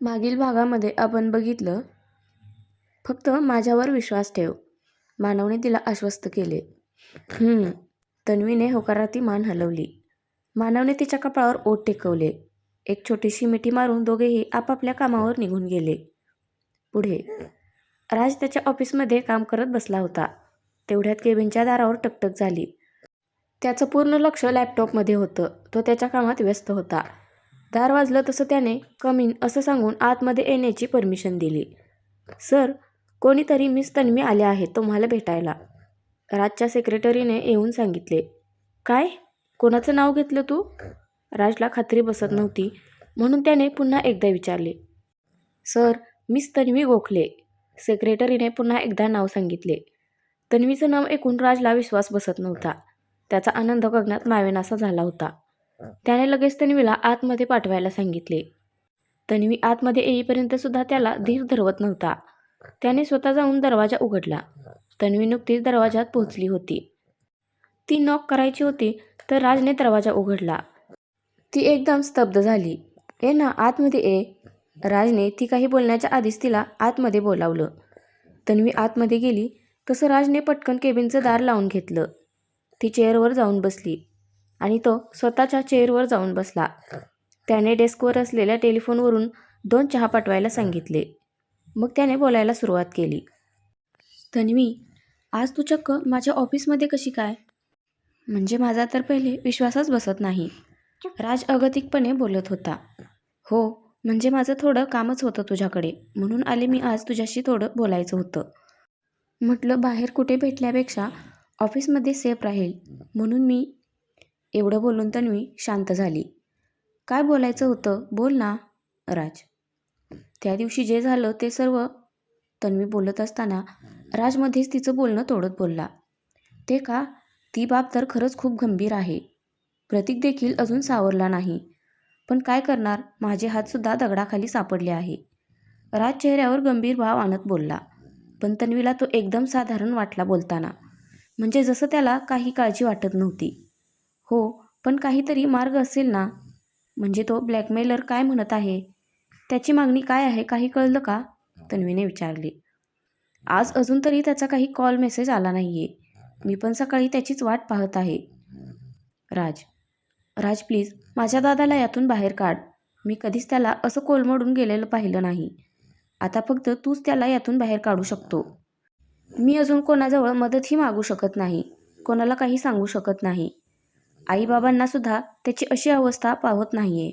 मागील भागामध्ये आपण बघितलं फक्त माझ्यावर विश्वास ठेव मानवने तिला आश्वस्त केले तन्वीने होकाराती मान हलवली. मानवने तिच्या कपाळावर ओठ टेकवले. एक छोटीशी मिठी मारून दोघेही आपापल्या कामावर निघून गेले. पुढे राज त्याच्या ऑफिसमध्ये काम करत बसला होता. तेवढ्यात केबिनच्या दारावर टकटक झाली. त्याचं पूर्ण लक्ष लॅपटॉपमध्ये होतं. तो त्याच्या कामात व्यस्त होता. दार वाजलं तसं त्याने कम इन असं सांगून आतमध्ये येण्याची परमिशन दिली. "सर, कोणीतरी मिस तन्वी आले आहेत तुम्हाला भेटायला," राजच्या सेक्रेटरीने येऊन सांगितले. "काय? कोणाचं नाव घेतलं तू?" राजला खात्री बसत नव्हती म्हणून त्याने पुन्हा एकदा विचारले. "सर, मिस तन्वी गोखले," सेक्रेटरीने पुन्हा एकदा नाव सांगितले. तन्वीचं नाव ऐकून राजला विश्वास बसत नव्हता. त्याचा आनंद गगनात मावेनासा झाला होता. त्याने लगेच तन्वीला आतमध्ये पाठवायला सांगितले. तन्वी आतमध्ये येईपर्यंत सुद्धा त्याला धीर धरवत नव्हता. त्याने स्वतः जाऊन दरवाजा उघडला. तन्वी नुकतीच दरवाजात पोहोचली होती. ती नॉक करायची होती तर राजने दरवाजा उघडला. ती एकदम स्तब्ध झाली. ए ना, आतमध्ये ए राजने ती काही बोलण्याच्या आधीच तिला आतमध्ये बोलावलं. तन्वी आतमध्ये गेली तसं राजने पटकन केबिनचं दार लावून घेतलं. ती चेअरवर जाऊन बसली आणि तो स्वतःच्या चेअरवर जाऊन बसला. त्याने डेस्कवर असलेल्या टेलिफोनवरून दोन चहा पाठवायला सांगितले. मग त्याने बोलायला सुरुवात केली. "तन्वी, आज तू चक्क माझ्या ऑफिसमध्ये कशी काय?" "म्हणजे माझा तर पहिले विश्वासच बसत नाही." राज अगतिकपणे बोलत होता. "हो, म्हणजे माझं थोडं कामच होतं तुझ्याकडे म्हणून आले मी आज तुझ्याशी थोडं बोलायचं होतं. म्हटलं बाहेर कुठे भेटल्यापेक्षा ऑफिसमध्ये सेफ राहील म्हणून मी." एवढं बोलून तन्वी शांत झाली. "काय बोलायचं होतं बोल ना." "राज, त्या दिवशी जे झालं ते सर्व." तन्वी बोलत असताना राजमध्येच तिचं बोलणं तोडत बोलला. "ते का? ती बाब तर खरंच खूप गंभीर आहे." प्रतीक देखील अजून सावरला नाही. "पण काय करणार माझे हातसुद्धा दगडाखाली सापडले आहे." राज चेहऱ्यावर गंभीर भाव आणत बोलला. पण तन्वीला तो एकदम साधारण वाटला बोलताना. म्हणजे जसं त्याला काही काळजी वाटत नव्हती. "हो, पण काहीतरी मार्ग असेल ना?" "म्हणजे तो ब्लॅकमेलर काय म्हणत आहे? त्याची मागणी काय आहे काही कळलं का?" तन्वीने विचारले. "आज अजून तरी त्याचा काही कॉल मेसेज आला नाही आहे मी पण सकाळी त्याचीच वाट पाहत आहे." राज, "राज प्लीज, माझ्या दादाला यातून बाहेर काढ. मी कधीच त्याला असं कोलमडून गेलेलं पाहिलं नाही. आता फक्त तूच त्याला यातून बाहेर काढू शकतो. मी अजून कोणाजवळ मदतही मागू शकत नाही. कोणाला काही सांगू शकत नाही. आईबाबांनासुद्धा सुद्धा त्याची अशी अवस्था पावत नाहीये.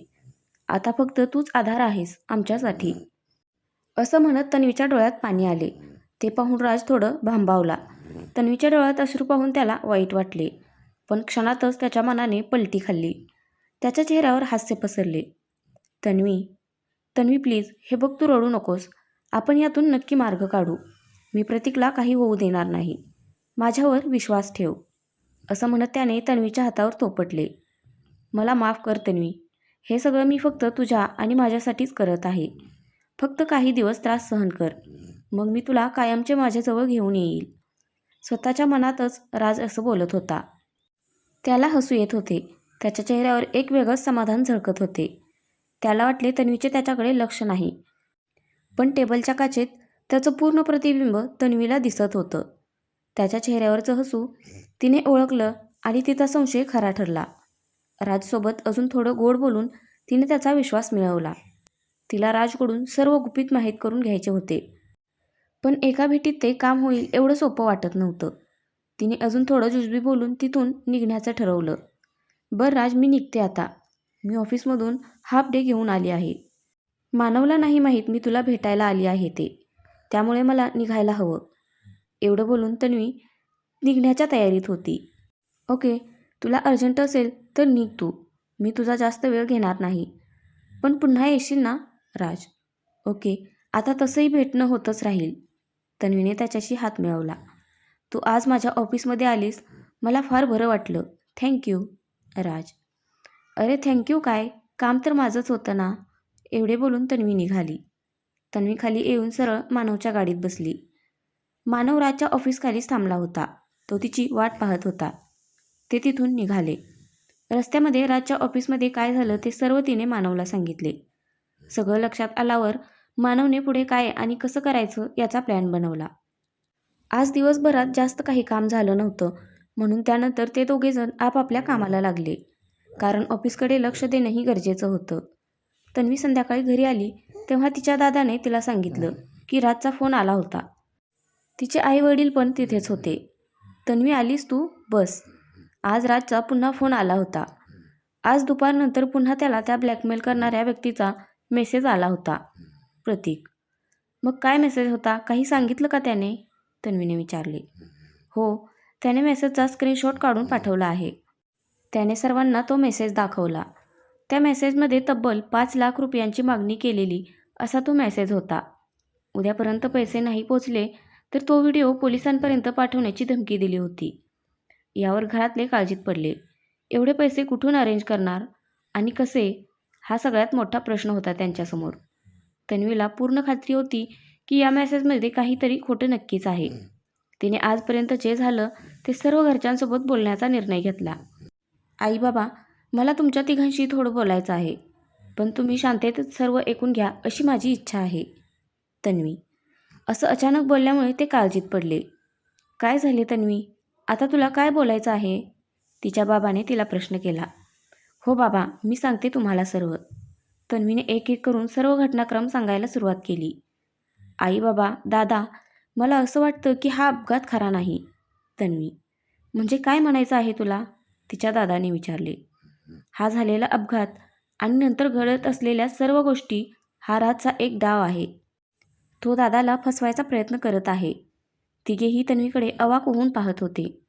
आता फक्त तूच आधार आहेस आमच्यासाठी." असं म्हणत तन्वीच्या डोळ्यात पाणी आले. ते पाहून राज थोडं भांबावला. तन्वीच्या डोळ्यात अश्रू पाहून त्याला वाईट वाटले. पण क्षणातच त्याच्या मनाने पलटी खाल्ली. त्याच्या चेहऱ्यावर हास्य पसरले. "तन्वी, तन्वी प्लीज, हे बघ तू रडू नकोस. आपण यातून नक्की मार्ग काढू. मी प्रतीकला काही होऊ देणार नाही. माझ्यावर विश्वास ठेव." असं म्हणत त्याने तन्वीच्या हातावर थोपटले. "मला माफ कर तन्वी. हे सगळं मी फक्त तुझ्या आणि माझ्यासाठीच करत आहे. फक्त काही दिवस त्रास सहन कर. मग मी तुला कायमचे माझ्याजवळ घेऊन येईल स्वतःच्या मनातच राज असं बोलत होता. त्याला हसू येत होते. त्याच्या चेहऱ्यावर एक वेगळंच समाधान झळकत होते. त्याला वाटले तन्वीचे त्याच्याकडे लक्ष नाही. पण टेबलच्या काचेत त्याचं पूर्ण प्रतिबिंब तन्वीला दिसत होतं. त्याच्या चेहऱ्यावरचं हसू तिने ओळखलं आणि तिचा संशय खरा ठरला. राजसोबत अजून थोडं गोड बोलून तिने त्याचा विश्वास मिळवला. तिला राजकडून सर्व गुपित माहीत करून घ्यायचे होते. पण एका भेटीत ते काम होईल एवढं सोपं वाटत नव्हतं. तिने अजून थोडं जुजबी बोलून तिथून निघण्याचं ठरवलं. "बरं राज, मी निघते आता. मी ऑफिसमधून हाफ डे घेऊन आली आहे. मानवला नाही माहीत मी तुला भेटायला आली आहे ते. त्यामुळे मला निघायला हवं." एवढं बोलून तन्वी निघण्याच्या तयारीत होती. "ओके, तुला अर्जंट असेल तर निघ तू. मी तुझा जास्त वेळ घेणार नाही. पण पुन्हा येशील ना?" राज, "ओके, आता तसंही भेटणं होतच राहील." तन्वीने त्याच्याशी हात मिळवला. "तू आज माझ्या ऑफिसमध्ये आलीस मला फार बरं वाटलं. थँक्यू राज, "अरे थँक्यू काय? काम तर माझंच होतं ना." एवढे बोलून तन्वी निघाली. तन्वी खाली येऊन सरळ मानवच्या गाडीत बसली. मानव राजच्या ऑफिसखालीच थांबला होता. तो तिची वाट पाहत होता. ते तिथून निघाले. रस्त्यामध्ये राजच्या ऑफिसमध्ये काय झालं ते सर्व तिने मानवला सांगितले. सगळं लक्षात आल्यावर मानवने पुढे काय आणि कसं करायचं याचा प्लॅन बनवला आज दिवसभरात जास्त काही काम झालं नव्हतं म्हणून त्यानंतर ते दोघेजण आपापल्या कामाला लागले कारण ऑफिसकडे लक्ष देणंही गरजेचं होतं तन्वी संध्याकाळी घरी आली तेव्हा तिच्या दादाने तिला सांगितलं की राजचा फोन आला होता तिचे आई वडील पण तिथेच होते. तन्वी आलीस तू? बस. आज राजचा पुन्हा फोन आला होता. आज दुपारनंतर पुन्हा त्याला त्या ब्लॅकमेल करणाऱ्या व्यक्तीचा मेसेज आला होता. प्रतीक. मग काय मेसेज होता? काही सांगितलं का त्याने? तन्वीने विचारले. हो त्याने मेसेजचा स्क्रीनशॉट काढून पाठवला आहे. त्याने सर्वांना तो मेसेज दाखवला. त्या मेसेजमध्ये तब्बल पाच लाख रुपयांची मागणी केलेली असा तो मेसेज होता. उद्यापर्यंत पैसे नाही पोचले तर तो व्हिडिओ पोलिसांपर्यंत पाठवण्याची धमकी दिली होती. यावर घरातले काळजीत पडले. एवढे पैसे कुठून अरेंज करणार? आणि कसे? हा सगळ्यात मोठा प्रश्न होता त्यांच्यासमोर. तन्वीला पूर्ण खात्री होती की या मेसेजमध्ये काहीतरी खोटं नक्कीच आहे. तिने आजपर्यंत जे झालं ते सर्व घरच्यांसोबत बोलण्याचा निर्णय घेतला. आई बाबा मला तुमच्या तिघांशी थोडं बोलायचं आहे. पण तुम्ही शांततेत सर्व ऐकून घ्या अशी माझी इच्छा आहे. तन्वी असं अचानक बोलल्यामुळे ते काळजीत पडले. काय झाले तन्वी? आता तुला काय बोलायचं आहे? तिच्या बाबाने तिला प्रश्न केला. हो बाबा मी सांगते तुम्हाला सर्व. तन्वीने एक एक करून सर्व घटनाक्रम सांगायला सुरुवात केली. आई बाबा दादा मला असं वाटतं की हा अपघात खरा नाही. तन्वी म्हणजे काय म्हणायचं आहे तुला? तिच्या दादाने विचारले. हा झालेला अपघात आणि नंतर घडत असलेल्या सर्व गोष्टी हा रातचा एक डाव आहे. तो दादाला फसवायचा प्रयत्न करत आहे. तिघेही तन्वीकडे अवाक होऊन पाहत होते.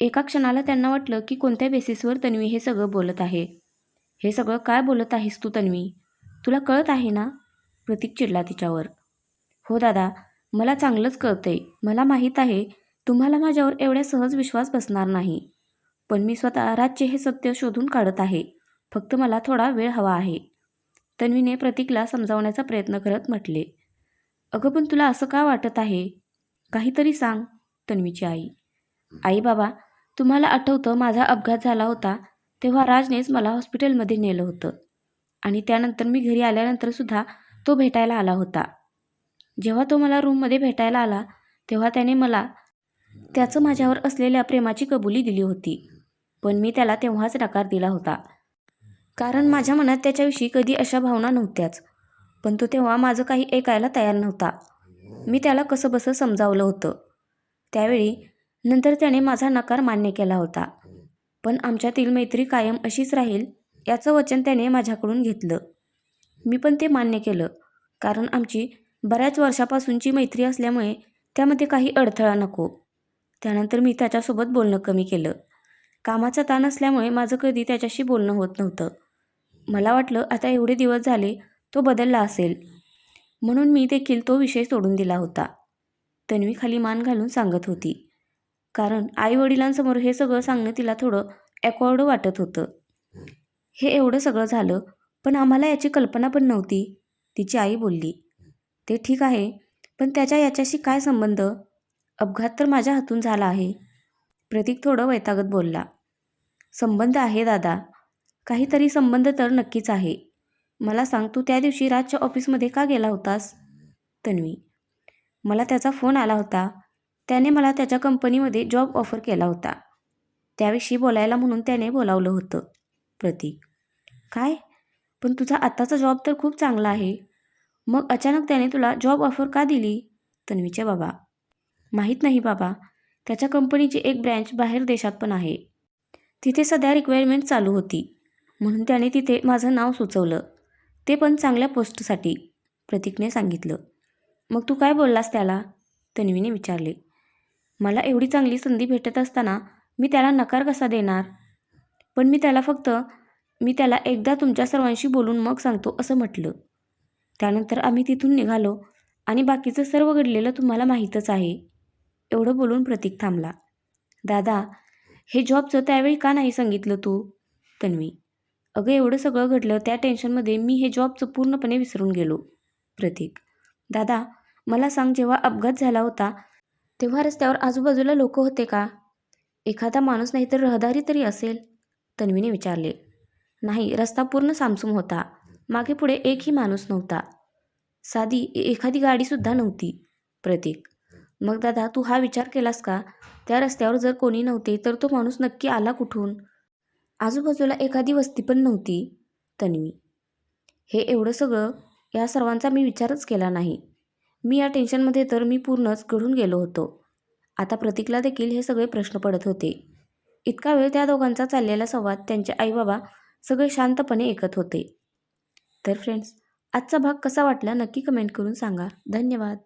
एका क्षणाला त्यांना वाटलं की कोणत्या बेसिसवर तन्वी हे सगळं बोलत आहे. हे सगळं काय बोलत आहेस तू तन्वी? तुला कळत आहे ना? प्रतीक चिडला तिच्यावर. हो दादा मला चांगलंच कळतंय. मला माहीत आहे तुम्हाला माझ्यावर एवढ्या सहज विश्वास बसणार नाही. पण मी स्वतः राजचे हे सत्य शोधून काढत आहे. फक्त मला थोडा वेळ हवा आहे. तन्वीने प्रतीकला समजावण्याचा प्रयत्न करत म्हटले. अगं पण तुला असं का वाटत आहे? काहीतरी सांग तन्वीची आई. आई बाबा तुम्हाला आठवतं माझा अपघात झाला होता तेव्हा राजनेच मला हॉस्पिटलमध्ये नेलं होतं. आणि त्यानंतर मी घरी आल्यानंतरसुद्धा तो भेटायला आला होता. जेव्हा तो मला रूममध्ये भेटायला आला तेव्हा त्याने मला त्याचं माझ्यावर असलेल्या प्रेमाची कबुली दिली होती. पण मी त्याला तेव्हाच नकार दिला होता. कारण माझ्या मनात त्याच्याविषयी कधी अशा भावना नव्हत्याच. पण तो तेव्हा माझं काही ऐकायला तयार नव्हता. मी त्याला कसं बसं समजावलं होतं. त्यावेळी नंतर त्याने माझा नकार मान्य केला होता. पण आमच्यातील मैत्री कायम अशीच राहील याचं वचन त्याने माझ्याकडून घेतलं. मी पण ते मान्य केलं कारण आमची बऱ्याच वर्षापासूनची मैत्री असल्यामुळे त्यामध्ये काही अडथळा नको. त्यानंतर मी त्याच्यासोबत बोलणं कमी केलं. कामाचा ताण असल्यामुळे माझं कधी त्याच्याशी बोलणं होत नव्हतं. मला वाटलं आता एवढे दिवस झाले तो बदलला असेल. म्हणून मी देखील तो विषय सोडून दिला होता. तन्वी खाली मान घालून सांगत होती. कारण आईवडिलांसमोर हे सगळं सांगणं तिला थोडं ॲकॉर्ड वाटत होतं. हे एवढं सगळं झालं पण आम्हाला याची कल्पना पण नव्हती. तिची आई बोलली ते ठीक आहे पण त्याच्या याच्याशी काय संबंध? अपघात तर माझ्या हातून झाला आहे. प्रतीक थोडं वैतागत बोलला संबंध आहे दादा. काहीतरी संबंध तर नक्कीच आहे. मला सांग तू त्या दिवशी राजच्या ऑफिसमध्ये का गेला होतास? तन्वी. मला त्याचा फोन आला होता. त्याने मला त्याच्या कंपनीमध्ये जॉब ऑफर केला होता. त्याविषयी बोलायला म्हणून त्याने बोलावलं होतं. प्रतीक. काय? पण तुझा आत्ताचा जॉब तर खूप चांगला आहे. मग अचानक त्याने तुला जॉब ऑफर का दिली? तन्वीचे बाबा. माहीत नाही बाबा. त्याच्या कंपनीची एक ब्रँच बाहेर देशात पण आहे. तिथे सध्या रिक्वायरमेंट चालू होती. म्हणून त्याने तिथे माझं नाव सुचवलं. ते पण चांगल्या पोस्टसाठी प्रतीकने सांगितलं. मग तू काय बोललास त्याला? तन्वीने विचारले. मला एवढी चांगली संधी भेटत असताना मी त्याला नकार कसा देणार? पण मी त्याला फक्त मी त्याला एकदा तुमच्या सर्वांशी बोलून मग सांगतो असं म्हटलं. त्यानंतर आम्ही तिथून निघालो आणि बाकीचं सर्व घडलेलं तुम्हाला माहीतच आहे. एवढं बोलून प्रतीक थांबला. दादा हे जॉबचं त्यावेळी का नाही सांगितलं तू? तन्वी अगं एवढं सगळं घडलं त्या टेन्शनमध्ये मी हे जॉबचं पूर्णपणे विसरून गेलो. प्रतीक. दादा मला सांग जेव्हा अपघात झाला होता तेव्हा रस्त्यावर आजूबाजूला लोक होते का? एखादा माणूस नाही तर रहदारी तरी असेल? तन्वीने विचारले. नाही रस्ता पूर्ण सामसूम होता. मागे पुढे एकही माणूस नव्हता. साधी ए- एखादी गाडीसुद्धा नव्हती. प्रतीक. मग दादा तू हा विचार केलास का? त्या रस्त्यावर जर कोणी नव्हते तर तो माणूस नक्की आला कुठून? आजूबाजूला एखादी वस्ती पण नव्हती तन्वी. हे एवढं सगळं या सर्वांचा मी विचारच केला नाही. मी या टेन्शनमध्ये तर मी पूर्णच घडून गेलो होतो. आता प्रतीकला देखील हे सगळे प्रश्न पडत होते. इतका वेळ त्या दोघांचा चाललेला संवाद त्यांचे आईबाबा सगळे शांतपणे ऐकत होते. तर फ्रेंड्स आजचा भाग कसा वाटला नक्की कमेंट करून सांगा. धन्यवाद.